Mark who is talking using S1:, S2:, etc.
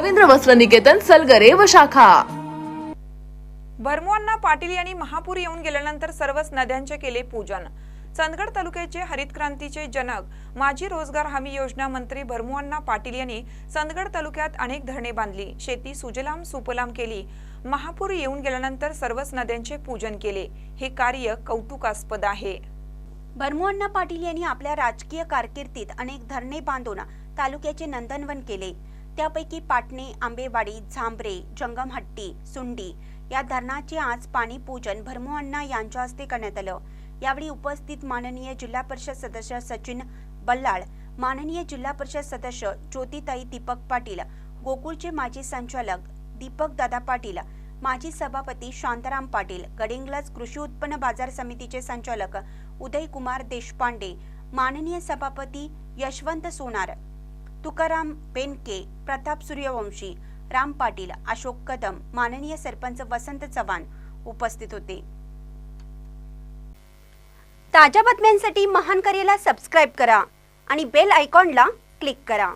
S1: रवींद्र वस्त्र निकेतन सलगरे व शाखा.
S2: भरमुअण्णा पाटील यांनी महापूर येऊन गेल्यानंतर सर्वच नद्यांचे केले पूजन. चंदगड तालुक्याचे हरित क्रांतीचे जनक माजी रोजगार हमी योजना मंत्री भरमुअण्णा पाटील यांनी चंदगड तालुक्यात अनेक धरणे बांधली. शेती सुजलाम सुफलाम केली. महापूर येऊन गेल्यानंतर सर्वच नद्यांचे पूजन केले. हे कार्य कौतुकास्पद आहे.
S3: भरमुअण्णा पाटील यांनी आपल्या राजकीय कारकिर्दीत अनेक धरणे बांधून तालुक्याचे नंदनवन केले. त्यापैकी पाटणे आंबेवाडी झांबरे जंगमहट्टी सुंडी या धरणाचे आज पाणी पूजन भरमुअण्णा यांच्या हस्ते करण्यात आलं. यावेळी उपस्थित माननीय जिल्हा परिषद सदस्य सचिन बल्लाळ माननीय जिल्हा परिषद सदस्य ज्योतिताई दीपक पाटील गोकुळचे माजी संचालक दीपक दादा पाटील माजी सभापती शांताराम पाटील गडिंग्लज कृषी उत्पन्न बाजार समितीचे संचालक उदय कुमार देशपांडे माननीय सभापती यशवंत सोनार तुकाराम पेनके प्रताप सूर्यवंशी राम पाटील अशोक कदम माननीय सरपंच वसंत चव्हाण उपस्थित होते. ताज्या बातम्यांसाठी महान करेला सबस्क्राईब करा आणि बेल आयकॉनला क्लिक करा.